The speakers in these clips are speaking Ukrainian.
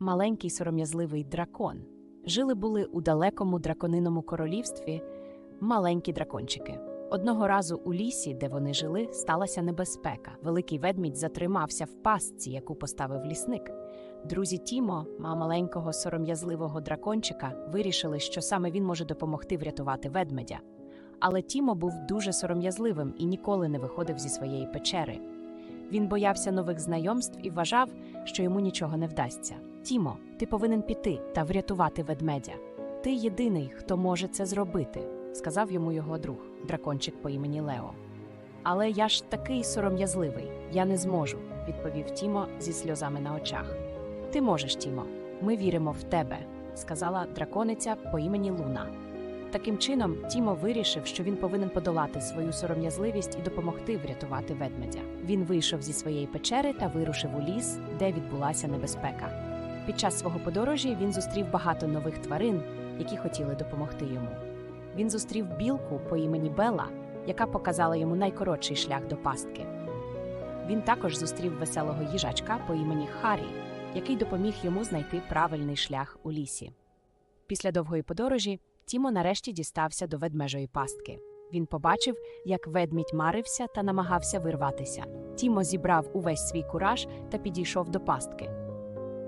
маленький сором'язливий дракон. Жили були у далекому дракониному королівстві маленькі дракончики. Одного разу у лісі, де вони жили, сталася небезпека. Великий ведмідь затримався в пастці, яку поставив лісник. Друзі Тімо, ма маленького сором'язливого дракончика, вирішили, що саме він може допомогти врятувати ведмедя. Але Тімо був дуже сором'язливим і ніколи не виходив зі своєї печери. Він боявся нових знайомств і вважав, що йому нічого не вдасться. Тімо, ти повинен піти та врятувати ведмедя. Ти єдиний, хто може це зробити, сказав йому його друг, дракончик по імені Лео. Але я ж такий сором'язливий, я не зможу, відповів Тімо зі сльозами на очах. Ти можеш, Тімо, ми віримо в тебе, сказала дракониця по імені Луна. Таким чином, Тімо вирішив, що він повинен подолати свою сором'язливість і допомогти врятувати ведмедя. Він вийшов зі своєї печери та вирушив у ліс, де відбулася небезпека. Під час свого подорожі він зустрів багато нових тварин, які хотіли допомогти йому. Він зустрів білку по імені Бела, яка показала йому найкоротший шлях до пастки. Він також зустрів веселого їжачка по імені Харі, який допоміг йому знайти правильний шлях у лісі. Після довгої подорожі Тімо нарешті дістався до ведмежої пастки. Він побачив, як ведмідь марився та намагався вирватися. Тімо зібрав увесь свій кураж та підійшов до пастки.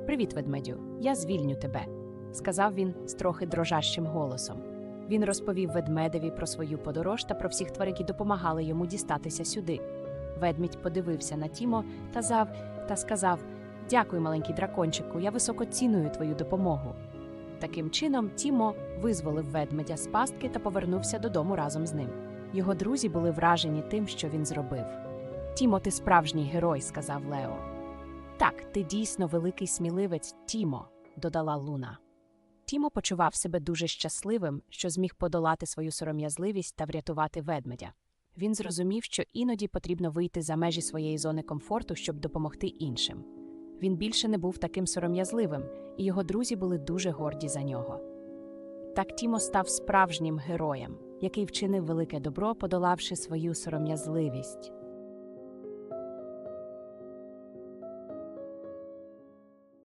Привіт, ведмедю, я звільню тебе, сказав він з трохи дрожащим голосом. Він розповів ведмедеві про свою подорож та про всіх тварин, які допомагали йому дістатися сюди. Ведмідь подивився на Тімо та зав та сказав: Дякую, маленький дракончику, я високо ціную твою допомогу. Таким чином, Тімо визволив ведмедя з пастки та повернувся додому разом з ним. Його друзі були вражені тим, що він зробив. Тімо, ти справжній герой, сказав Лео. Так, ти дійсно великий сміливець, Тімо, додала Луна. Тімо почував себе дуже щасливим, що зміг подолати свою сором'язливість та врятувати ведмедя. Він зрозумів, що іноді потрібно вийти за межі своєї зони комфорту, щоб допомогти іншим. Він більше не був таким сором'язливим, і його друзі були дуже горді за нього. Так Тімо став справжнім героєм, який вчинив велике добро, подолавши свою сором'язливість.